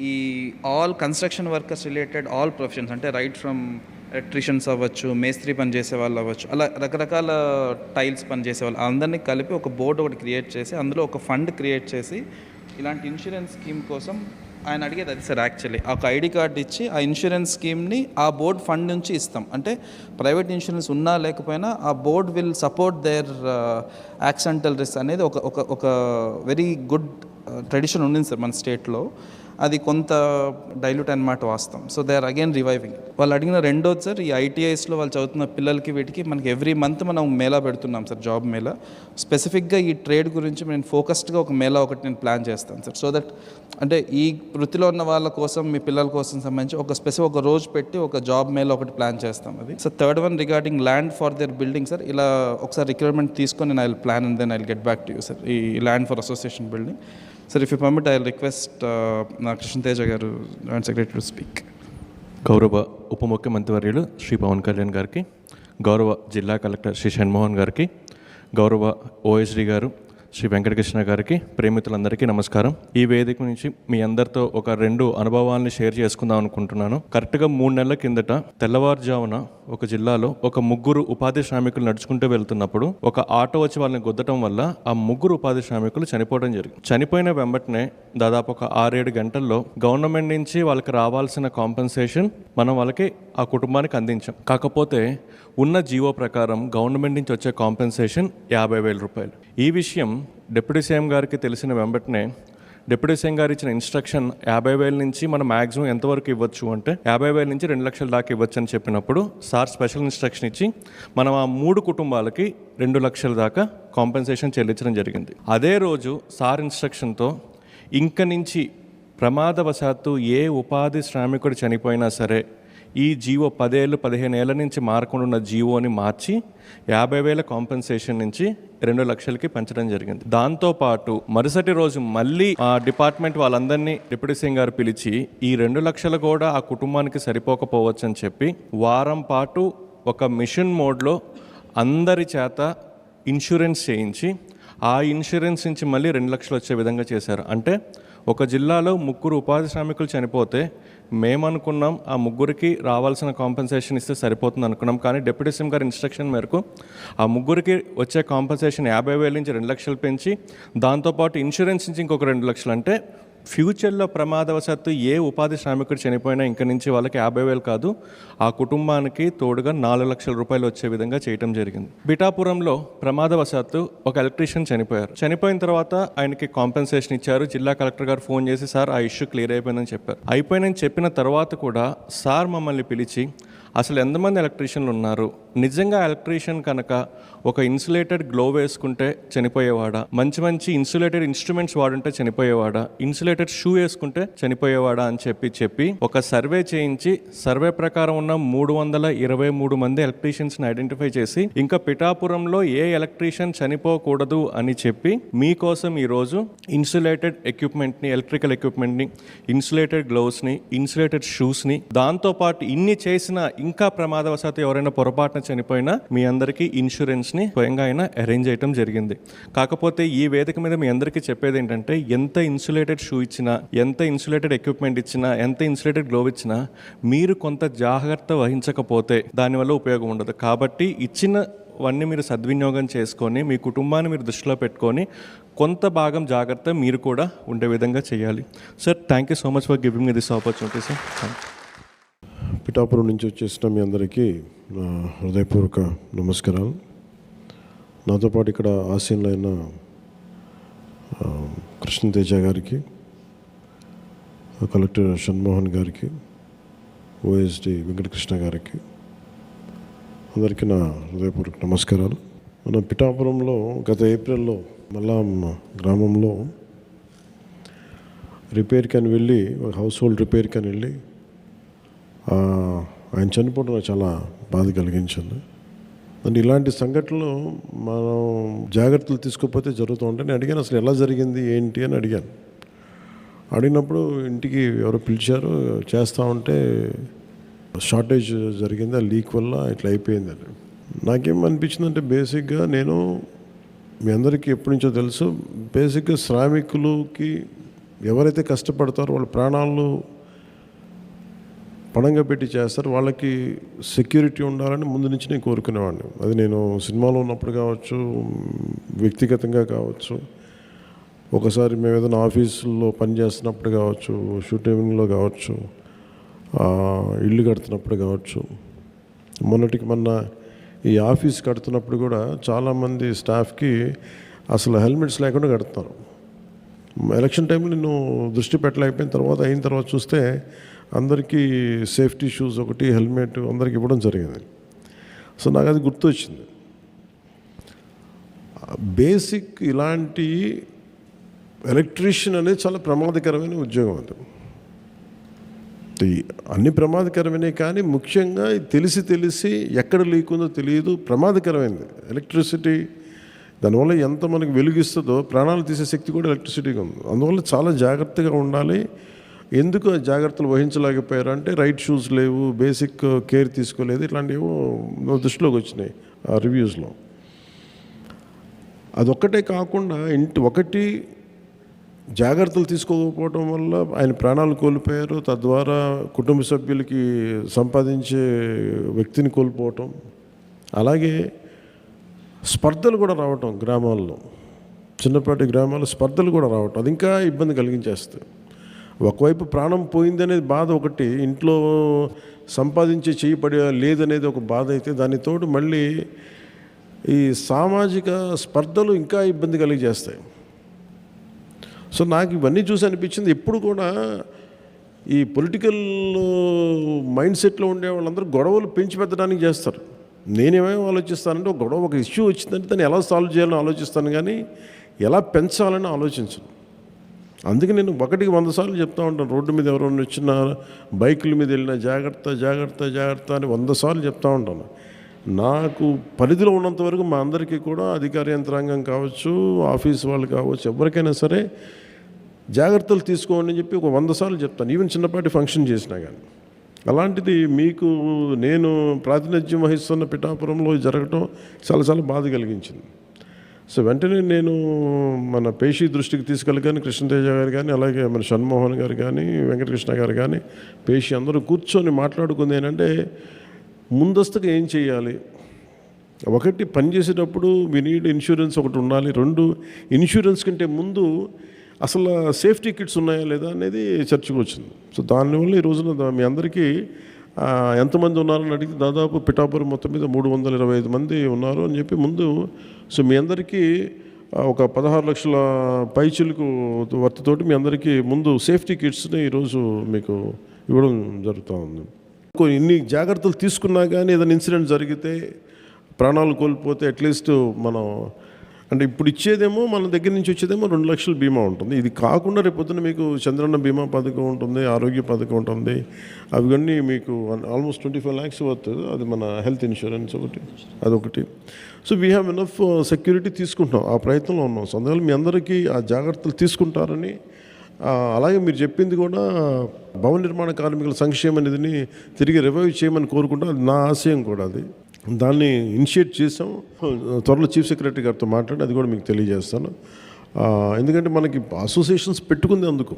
ఈ all construction workers related all professions అంటే right from electricians అవ్వచ్చు మేస్త్రి పని చేసే వాళ్ళు అవ్వచ్చు అలా రకరకాల టైల్స్ పని చేసే వాళ్ళు అందరినీ కలిపి ఒక బోర్డు ఒకటి క్రియేట్ చేసి అందులో ఒక ఫండ్ క్రియేట్ చేసి ఇలాంటి ఇన్సూరెన్స్ స్కీమ్ కోసం ఆయన అడిగేది అది సార్ యాక్చువల్లీ ఒక ఐడి కార్డు ఇచ్చి ఆ ఇన్సూరెన్స్ స్కీమ్ని ఆ బోర్డ్ ఫండ్ నుంచి ఇస్తాం. అంటే ప్రైవేట్ ఇన్సూరెన్స్ ఉన్నా లేకపోయినా ఆ board will support there accidental risk అనేది ఒక ఒక ఒక వెరీ గుడ్ ట్రెడిషన్ ఉండింది సార్ మన స్టేట్లో అది కొంత డైల్యూట్ అనమాట వాస్తాం so they are again reviving వాళ్ళు అడిగిన రెండోది సార్ ఈ ఐటీఐస్లో వాళ్ళు చదువుతున్న పిల్లలకి వీటికి మనకి ఎవ్రీ మంత్ మనం మేళా పెడుతున్నాం సార్ జాబ్ మేళా. స్పెసిఫిక్గా ఈ ట్రేడ్ గురించి నేను ఫోకస్డ్గా ఒక మేళా ఒకటి నేను ప్లాన్ చేస్తాను సార్. సో దట్ అంటే ఈ వృత్తిలో ఉన్న వాళ్ళ కోసం మీ పిల్లల కోసం సంబంధించి ఒక స్పెసిఫిక్ ఒక రోజు పెట్టి ఒక జాబ్ మేళా ఒకటి ప్లాన్ చేస్తాం అది. So third one regarding land for the building sir. ఇలా ఒకసారి రిక్వైర్మెంట్ తీసుకొని నేను I plan and then I get back to you sir. ఈ land for association building sir if you permit I request నా కృష్ణతేజ గారు joint secretary to speak గౌరవ ఉప ముఖ్యమంత్రివర్యులు శ్రీ పవన్ కళ్యాణ్ గారికి గౌరవ జిల్లా కలెక్టర్ శ్రీ షణ్మోహన్ గారికి గౌరవ ఓఎస్డి గారు శ్రీ వెంకటకృష్ణ గారికి ప్రేమితులందరికీ నమస్కారం. ఈ వేదిక నుంచి మీ అందరితో ఒక రెండు అనుభవాల్ని షేర్ చేసుకుందాం అనుకుంటున్నాను. కరెక్ట్గా మూడు నెలల కిందట తెల్లవారుజామున ఒక జిల్లాలో ఒక ముగ్గురు ఉపాధి శ్రామికులు నడుచుకుంటూ వెళ్తున్నప్పుడు ఒక ఆటో వచ్చి వాళ్ళని గుద్దటం వల్ల ఆ ముగ్గురు ఉపాధి శ్రామికులు చనిపోవడం జరిగింది. చనిపోయిన వెంబటనే దాదాపు ఒక ఆరేడు గంటల్లో గవర్నమెంట్ నుంచి వాళ్ళకి రావాల్సిన కాంపెన్సేషన్ మనం వాళ్ళకి ఆ కుటుంబానికి అందించాం. కాకపోతే ఉన్న జీవో ప్రకారం గవర్నమెంట్ నుంచి వచ్చే కాంపెన్సేషన్ యాభై వేల రూపాయలు. ఈ విషయం డిప్యూటీ సీఎం గారికి తెలిసిన వెంబటనే డిప్యూటీ సీఎం గారు ఇచ్చిన ఇన్స్ట్రక్షన్ యాభై వేల నుంచి మనం మ్యాక్సిమం ఎంతవరకు ఇవ్వచ్చు అంటే యాభై వేల నుంచి రెండు లక్షల దాకా ఇవ్వచ్చు అని చెప్పినప్పుడు సార్ స్పెషల్ ఇన్స్ట్రక్షన్ ఇచ్చి మనం ఆ మూడు కుటుంబాలకి రెండు లక్షల దాకా కాంపెన్సేషన్ చెల్లించడం జరిగింది. అదే రోజు సార్ ఇన్స్ట్రక్షన్తో ఇంక నుంచి ప్రమాదవశాత్తు ఏ ఉపాధి శ్రామికుడు చనిపోయినా సరే ఈ జీవో పదేళ్ళు పదిహేను ఏళ్ళ నుంచి మారకుండా ఉన్న జీవోని మార్చి యాభై వేల కాంపెన్సేషన్ నుంచి రెండు లక్షలకి పెంచడం జరిగింది. దాంతోపాటు మరుసటి రోజు మళ్ళీ ఆ డిపార్ట్మెంట్ వాళ్ళందరినీ డిప్యూటీ సింగ్ గారు పిలిచి ఈ రెండు లక్షలు కూడా ఆ కుటుంబానికి సరిపోకపోవచ్చు అని చెప్పి వారం పాటు ఒక మిషన్ మోడ్లో అందరి చేత ఇన్సూరెన్స్ చేయించి ఆ ఇన్సూరెన్స్ నుంచి మళ్ళీ రెండు లక్షలు వచ్చే విధంగా చేశారు. అంటే ఒక జిల్లాలో ముగ్గురు ఉపాధి శ్రామికులు చనిపోతే మేమనుకున్నాం ఆ ముగ్గురికి రావాల్సిన కాంపెన్సేషన్ ఇస్తే సరిపోతుంది అనుకున్నాం కానీ డిప్యూటీ సీఎం గారి ఇన్స్ట్రక్షన్ మేరకు ఆ ముగ్గురికి వచ్చే కాంపెన్సేషన్ యాభై వేల నుంచి రెండు లక్షలు పెంచి దాంతోపాటు ఇన్సూరెన్స్ నుంచి ఇంకొక రెండు లక్షలు. అంటే ఫ్యూచర్లో ప్రమాదవశాత్తు ఏ ఉపాధి శ్రామికుడు చనిపోయినా ఇంక నుంచి వాళ్ళకి యాభై వేలు కాదు ఆ కుటుంబానికి తోడుగా నాలుగు లక్షల రూపాయలు వచ్చే విధంగా చేయటం జరిగింది. బిటాపురంలో ప్రమాదవశాత్తు ఒక ఎలక్ట్రీషియన్ చనిపోయారు. చనిపోయిన తర్వాత ఆయనకి కాంపెన్సేషన్ ఇచ్చారు. జిల్లా కలెక్టర్ గారు ఫోన్ చేసి సార్ ఆ ఇష్యూ క్లియర్ అయిపోయిందని చెప్పారు. అయిపోయిందని చెప్పిన తర్వాత కూడా సార్ మమ్మల్ని పిలిచి అసలు ఎంతమంది ఎలక్ట్రీషియన్లు ఉన్నారు? నిజంగా ఎలక్ట్రీషియన్ కనుక ఒక ఇన్సులేటెడ్ గ్లో వేసుకుంటే చనిపోయేవాడా? మంచి మంచి ఇన్సులేటెడ్ ఇన్స్ట్రుమెంట్స్ వాడుంటే చనిపోయేవాడా? ఇన్సులేటెడ్ షూ వేసుకుంటే చనిపోయేవాడా అని చెప్పి చెప్పి ఒక సర్వే చేయించి సర్వే ప్రకారం ఉన్న మూడు వందల ఇరవై మూడు మంది ఎలక్ట్రీషియన్స్ని ఐడెంటిఫై చేసి ఇంకా పిఠాపురంలో ఏ ఎలక్ట్రీషియన్ చనిపోకూడదు అని చెప్పి మీకోసం ఈరోజు ఇన్సులేటెడ్ ఎక్విప్మెంట్ని ఎలక్ట్రికల్ ఎక్విప్మెంట్ని ఇన్సులేటెడ్ గ్లోవ్స్ని ఇన్సులేటెడ్ షూస్ని దాంతోపాటు ఇన్ని చేసిన ఇంకా ప్రమాదవశాత్తు ఎవరైనా పొరపాటున చనిపోయినా మీ అందరికీ ఇన్సూరెన్స్ని స్వయంగా ఆయన అరేంజ్ చేయడం జరిగింది. కాకపోతే ఈ వేదిక మీద మీ అందరికీ చెప్పేది ఏంటంటే ఎంత ఇన్సులేటెడ్ షూ ఇచ్చినా ఎంత ఇన్సులేటెడ్ ఎక్విప్మెంట్ ఇచ్చినా ఎంత ఇన్సులేటెడ్ గ్లోవ్ ఇచ్చినా మీరు కొంత జాగ్రత్త వహించకపోతే దానివల్ల ఉపయోగం ఉండదు. కాబట్టి ఇచ్చిన వన్నీ మీరు సద్వినియోగం చేసుకొని మీ కుటుంబాన్ని మీరు దృష్టిలో పెట్టుకొని కొంత భాగం జాగ్రత్త మీరు కూడా ఉండే విధంగా చేయాలి. Sir thank you so much for giving me this opportunity sir. Thank you Pithapuram నుంచి వచ్చేసిన మీ అందరికీ నా హృదయపూర్వక నమస్కారాలు. నాతో పాటు ఇక్కడ ఆసీన్లో అయిన కృష్ణతేజ గారికి కలెక్టర్ షణ్మోహన్ గారికి ఓఎస్డి వెంకటకృష్ణ గారికి అందరికీ నా హృదయపూర్వక నమస్కారాలు. మన పిఠాపురంలో గత ఏప్రిల్లో మళ్ళా గ్రామంలో రిపేర్కి అని వెళ్ళి ఒక హౌస్ హోల్డ్ రిపేర్కి అని వెళ్ళి ఆయన చనిపోవడం నాకు చాలా బాధ కలిగించింది. అంటే ఇలాంటి సంఘటనలు మనం జాగ్రత్తలు తీసుకోకపోతే జరుగుతూ ఉంటాయి. నేను అడిగాను అసలు ఎలా జరిగింది ఏంటి అని అడిగాను. అడిగినప్పుడు ఇంటికి ఎవరో పిలిచారు చేస్తూ ఉంటే షార్టేజ్ జరిగింది ఆ లీక్ వల్ల ఇట్లా అయిపోయింది అని. నాకేం అనిపించిందంటే బేసిక్గా నేను మీ అందరికీ ఎప్పటి నుంచో తెలుసు బేసిక్గా శ్రామికులకి ఎవరైతే కష్టపడతారో వాళ్ళ ప్రాణాలు పణంగా పెట్టి చేస్తారు. వాళ్ళకి సెక్యూరిటీ ఉండాలని ముందు నుంచి నేను కోరుకునేవాడిని. అది నేను సినిమాలో ఉన్నప్పుడు కావచ్చు వ్యక్తిగతంగా కావచ్చు ఒకసారి మేము ఏదైనా ఆఫీసుల్లో పనిచేస్తున్నప్పుడు కావచ్చు షూటింగ్లో కావచ్చు ఇల్లు కడుతున్నప్పుడు కావచ్చు మొన్నటికి మొన్న ఈ ఆఫీస్ కడుతున్నప్పుడు కూడా చాలామంది స్టాఫ్కి అసలు హెల్మెట్స్ లేకుండా కడుతున్నారు. ఎలక్షన్ టైంలో నేను దృష్టి పెట్టలేకపోయిన తర్వాత అయిన తర్వాత చూస్తే అందరికీ సేఫ్టీ షూస్ ఒకటి హెల్మెట్ అందరికి ఇవ్వడం జరిగింది. సో నాకు అది గుర్తొచ్చింది. బేసిక్ ఇలాంటి ఎలక్ట్రీషియన్ అనేది చాలా ప్రమాదకరమైన ఉద్యోగం అది. అన్ని ప్రమాదకరమైనవి కానీ ముఖ్యంగా తెలిసి తెలిసి ఎక్కడ లీక్ ఉందో తెలియదు ప్రమాదకరమైనది ఎలక్ట్రిసిటీ దానివల్ల ఎంత మనకి వెలుగిస్తుందో ప్రాణాలు తీసే శక్తి కూడా ఎలక్ట్రిసిటీకి ఉంది. అందువల్ల చాలా జాగ్రత్తగా ఉండాలి. ఎందుకు జాగ్రత్తలు వహించలేకపోయారు? అంటే రైట్ షూస్ లేవు బేసిక్ కేర్ తీసుకోలేదు ఇట్లాంటివి దృష్టిలోకి వచ్చినాయి ఆ రివ్యూస్లో. అదొక్కటే కాకుండా ఇంటి ఒకటి జాగ్రత్తలు తీసుకోకపోవడం వల్ల ఆయన ప్రాణాలు కోల్పోయారు తద్వారా కుటుంబ సభ్యులకి సంపాదించే వ్యక్తిని కోల్పోవటం. అలాగే స్పర్ధలు కూడా రావటం గ్రామాల్లో. చిన్నపాటి గ్రామాల్లో స్పర్ధలు కూడా రావటం. అది ఇంకా ఇబ్బంది కలిగించేస్తాయి ఒకవైపు ప్రాణం పోయిందనేది బాధ ఒకటి ఇంట్లో సంపాదించే చేయి పడే లేదనేది ఒక బాధ అయితే దాని తోడు మళ్ళీ ఈ సామాజిక స్పర్ధలు ఇంకా ఇబ్బంది కలిగజేస్తాయి. సో నాకు ఇవన్నీ చూసి అనిపించింది. ఎప్పుడు కూడా ఈ పొలిటికల్ మైండ్ సెట్లో ఉండే వాళ్ళందరూ గొడవలు పెంచి పెట్టడానికి చేస్తారు. నేనేమేమి ఆలోచిస్తానంటే ఒక గొడవ ఒక ఇష్యూ వచ్చిందంటే దాన్ని ఎలా సాల్వ్ చేయాలని ఆలోచిస్తాను కానీ ఎలా పెంచాలని ఆలోచించను. అందుకే నేను ఒకటికి వంద సార్లు చెప్తా ఉంటాను రోడ్డు మీద ఎవరైనా వచ్చినా బైకుల మీద వెళ్ళినా జాగ్రత్త జాగ్రత్త జాగ్రత్త అని వంద సార్లు చెప్తా ఉంటాను. నాకు పరిధిలో ఉన్నంత వరకు మా అందరికీ కూడా అధికార యంత్రాంగం కావచ్చు ఆఫీస్ వాళ్ళు కావచ్చు ఎవరికైనా సరే జాగ్రత్తలు తీసుకోండి అని చెప్పి ఒక వంద సార్లు చెప్తాను. ఈవెన్ చిన్నపాటి ఫంక్షన్ చేసినా కానీ అలాంటిది మీకు నేను ప్రాతినిధ్యం వహిస్తున్న పిఠాపురంలో జరగటం చాలా చాలా బాధ కలిగించింది. సో వెంటనే నేను మన పేషి దృష్టికి తీసుకెళ్ళగానే కృష్ణతేజ గారు కానీ అలాగే మన షణ్మోహన్ గారు కానీ వెంకటకృష్ణ గారు కానీ పేషి అందరూ కూర్చొని మాట్లాడుకుంది ఏంటంటే ముందస్తుగా ఏం చేయాలి ఒకటి పని చేసేటప్పుడు మీ నీడ్ ఇన్సూరెన్స్ ఒకటి ఉండాలి. రెండు ఇన్సూరెన్స్ కంటే ముందు అసలు సేఫ్టీ కిట్స్ ఉన్నాయా లేదా అనేది చర్చకు వచ్చింది. సో దానివల్ల ఈ రోజున మీ అందరికీ ఎంతమంది ఉన్నారని అడిగితే దాదాపు పిఠాపురం మొత్తం మీద మూడు వందల ఇరవై ఐదు మంది ఉన్నారు అని చెప్పి ముందు సో మీ అందరికీ ఒక పదహారు లక్షల పైచిలకు వర్తతోటి మీ అందరికీ ముందు సేఫ్టీ కిట్స్ని ఈరోజు మీకు ఇవ్వడం జరుగుతూ ఉంది. ఇన్ని జాగ్రత్తలు తీసుకున్నా కానీ ఏదైనా ఇన్సిడెంట్ జరిగితే ప్రాణాలు కోల్పోతే అట్లీస్ట్ మనం అంటే ఇప్పుడు ఇచ్చేదేమో మన దగ్గర నుంచి వచ్చేదేమో రెండు లక్షల బీమా ఉంటుంది. ఇది కాకుండా రేపొద్దున మీకు చంద్రన్న బీమా పథకం ఉంటుంది ఆరోగ్య పథకం ఉంటుంది. అవన్నీ మీకు ఆల్మోస్ట్ ట్వంటీ ఫైవ్ ల్యాక్స్ వస్తుంది అది మన హెల్త్ ఇన్సూరెన్స్ ఒకటి అదొకటి. So we have enough security తీసుకుంటున్నాం. ఆ ప్రయత్నంలో ఉన్నాం. సో అందువల్ల మీ అందరికీ ఆ జాగ్రత్తలు తీసుకుంటారని అలాగే మీరు చెప్పింది కూడా భవన నిర్మాణ కార్మికుల సంక్షేమ నిధిని తిరిగి రివైవ్ చేయమని కోరుకుంటా అది నా ఆశయం కూడా అది. దాన్ని ఇనిషియేట్ చేసాం త్వరలో చీఫ్ సెక్రటరీ గారితో మాట్లాడి అది కూడా మీకు తెలియజేస్తాను. ఎందుకంటే మనకి అసోసియేషన్స్ పెట్టుకుంది అందుకు.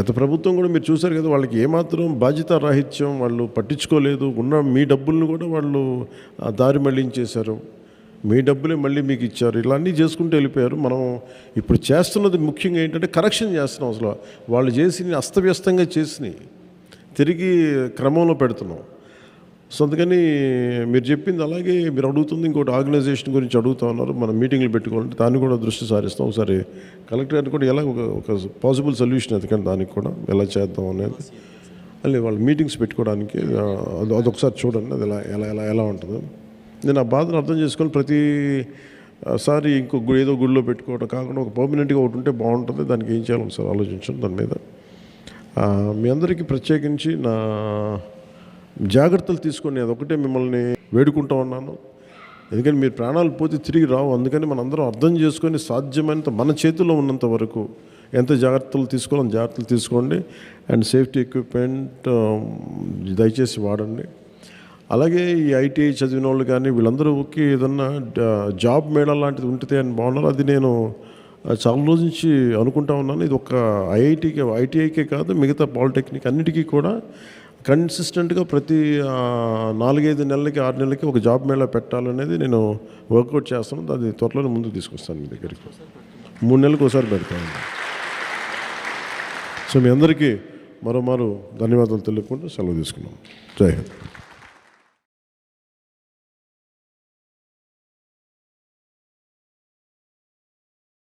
గత ప్రభుత్వం కూడా మీరు చూశారు కదా వాళ్ళకి ఏమాత్రం బాధ్యత రాహిత్యం వాళ్ళు పట్టించుకోలేదు. ఉన్న మీ డబ్బులను కూడా వాళ్ళు దారి మళ్ళించేశారు. మీ డబ్బులే మళ్ళీ మీకు ఇచ్చారు. ఇలా అన్నీ చేసుకుంటూ వెళ్ళిపోయారు. మనం ఇప్పుడు చేస్తున్నది ముఖ్యంగా ఏంటంటే కరెక్షన్ చేస్తున్నాం అసలు. వాళ్ళు చేసి అస్తవ్యస్తంగా చేసినాయి తిరిగి క్రమంలో పెడుతున్నాం. సో అందుకని మీరు చెప్పింది అలాగే మీరు అడుగుతుంది ఇంకోటి ఆర్గనైజేషన్ గురించి అడుగుతా ఉన్నారు. మనం మీటింగ్లు పెట్టుకోవాలంటే దాన్ని కూడా దృష్టి సారిస్తాం. ఒకసారి కలెక్టర్ గారిని కూడా ఎలా ఒక పాసిబుల్ సొల్యూషన్ ఎందుకంటే దానికి కూడా ఎలా చేద్దాం అనేది. అలా వాళ్ళు మీటింగ్స్ పెట్టుకోవడానికి అది అదొకసారి చూడండి అది ఎలా ఎలా ఎలా ఎలా ఉంటుందో. నేను ఆ బాధను అర్థం చేసుకొని ప్రతి సారి ఇంకో ఏదో గుడిలో పెట్టుకోవడం కాకుండా ఒక పర్మనెంట్గా ఒకటి ఉంటే బాగుంటుంది. దానికి ఏం చేయాలి ఒకసారి ఆలోచించండి దాని మీద. మీ అందరికీ ప్రత్యేకించి నా జాగ్రత్తలు తీసుకొని అదొకటే మిమ్మల్ని వేడుకుంటా ఉన్నాను. ఎందుకని మీరు ప్రాణాలు పోతే తిరిగి రావు. అందుకని మనందరం అర్థం చేసుకొని సాధ్యమైనంత మన చేతిలో ఉన్నంత వరకు ఎంత జాగ్రత్తలు తీసుకోవాలని జాగ్రత్తలు తీసుకోండి. అండ్ సేఫ్టీ ఎక్విప్మెంట్ దయచేసి వాడండి. అలాగే ఈ ఐటీఐ చదివిన వాళ్ళు కానీ వీళ్ళందరూకి ఏదన్నా జాబ్ మేళా లాంటిది ఉంటుంది అని బాగున్నారు అది నేను చాలా రోజు నుంచి అనుకుంటా ఉన్నాను. ఇది ఒక ఐఐటీకే ఐటీఐకే కాదు మిగతా పాలిటెక్నిక్ అన్నిటికీ కూడా కన్సిస్టెంట్గా ప్రతి నాలుగైదు నెలలకి ఆరు నెలలకి ఒక జాబ్ మేళా పెట్టాలనేది నేను వర్కౌట్ చేస్తాను. అది త్వరలోనే ముందుకు తీసుకొస్తాను మీ దగ్గరికి. మూడు నెలలకు ఒకసారి పెడతాను సో మీ అందరికీ మరోమారు ధన్యవాదాలు తెలుపుకుంటూ సెలవు తీసుకున్నాం. జై హింద్.